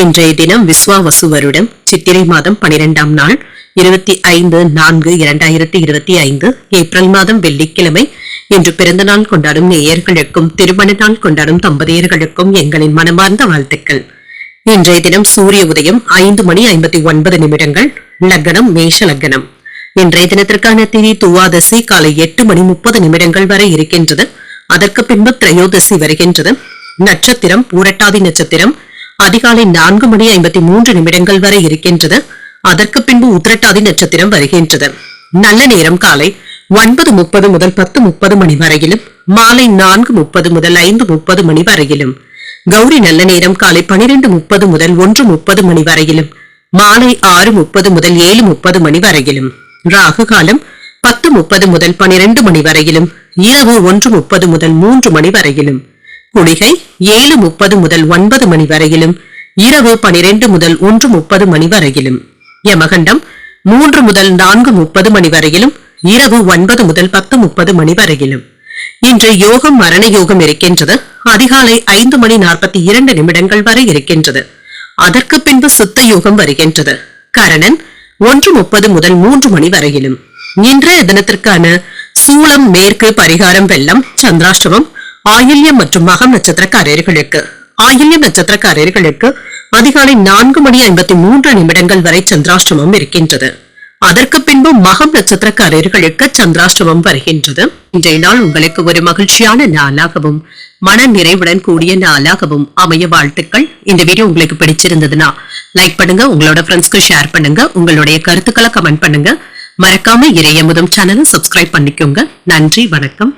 இன்றைய தினம் விஸ்வாவசு வருடம் சித்திரை மாதம் பனிரெண்டாம் நாள் இருபத்தி ஐந்து நான்கு இரண்டாயிரத்தி இருபத்தி ஐந்து ஏப்ரல் மாதம் வெள்ளிக்கிழமை. இன்று பிறந்த நாள் கொண்டாடும் நேயர்களுக்கும் திருமண நாள் கொண்டாடும் தம்பதியர்களுக்கும் எங்களின் மனமார்ந்த வாழ்த்துக்கள். இன்றைய தினம் சூரிய உதயம் ஐந்து மணி ஐம்பத்தி ஒன்பது நிமிடங்கள் லக்னம் மேஷ லக்னம். இன்றைய தினத்திற்கான திதி துவாதசி காலை எட்டு மணி முப்பது நிமிடங்கள் வரை இருக்கின்றது. அதற்கு பின்பு திரையோதசி வருகின்றது. நட்சத்திரம் பூரட்டாதி நட்சத்திரம் அதிகாலை நான்கு மணி ஐம்பத்தி மூன்று நிமிடங்கள் வரை இருக்கின்றது. அதற்கு பின்பு உத்திரட்டாதி நட்சத்திரம் வருகின்றது. நல்ல நேரம் காலை ஒன்பது முப்பது முதல் பத்து முப்பது மணி வரையிலும் மாலை நான்கு முப்பது முதல் ஐந்து முப்பது மணி வரையிலும் கௌரி நல்ல நேரம் காலை பனிரெண்டு முப்பது முதல் ஒன்று முப்பது மணி வரையிலும் மாலை ஆறு முப்பது முதல் ஏழு முப்பது மணி வரையிலும் ராகு காலம் பத்து முப்பது முதல் பனிரெண்டு மணி வரையிலும் இரவு ஒன்று முப்பது முதல் மூன்று மணி வரையிலும் பொழிகை ஏழு முப்பது முதல் ஒன்பது மணி வரையிலும் இரவு பனிரெண்டு முதல் ஒன்று முப்பது மணி வரையிலும். யமகண்டம் மூன்று முதல் நான்கு முப்பது மணி வரையிலும் இரவு ஒன்பது முதல் பத்து முப்பது மணி வரையிலும். இன்று யோகம் மரண யோகம் இருக்கின்றது. அதிகாலை ஐந்து மணி நாற்பத்தி இரண்டு நிமிடங்கள் வரை இருக்கின்றது. அதற்கு பின்பு சுத்த யோகம் வருகின்றது. கரணன் ஒன்று முப்பது முதல் மூன்று மணி வரையிலும். இன்றைய தினத்திற்கான சூளம் மேற்கு பரிகாரம் வெள்ளம் சந்திராஷ்டமம் ஆயில்யம் மற்றும் மகம் நட்சத்திரக்காரர்களுக்கு. ஆயில்யம் நட்சத்திரக்காரர்களுக்கு அதிகாலை நான்கு மணி ஐம்பத்தி மூன்று நிமிடங்கள் வரை சந்திராஷ்டமம் இருக்கின்றது. அதற்கு பின்பு மகம் நட்சத்திரக்காரர்களுக்கு சந்திராஷ்டமம் வருகின்றது. இன்றைய நாள் உங்களுக்கு ஒரு மகிழ்ச்சியான நாளாகவும் மன நிறைவுடன் கூடிய நாளாகவும் அமைய வாழ்த்துக்கள். இந்த வீடியோ உங்களுக்கு பிடிச்சிருந்ததுன்னா லைக் பண்ணுங்க உங்களோட ஃப்ரெண்ட்ஸ்க்கு ஷேர் பண்ணுங்க உங்களுடைய கருத்துக்களை கமெண்ட் பண்ணுங்க. மறக்காம இறைய முதம் சேனலை சப்ஸ்கிரைப் பண்ணிக்கோங்க. நன்றி வணக்கம்.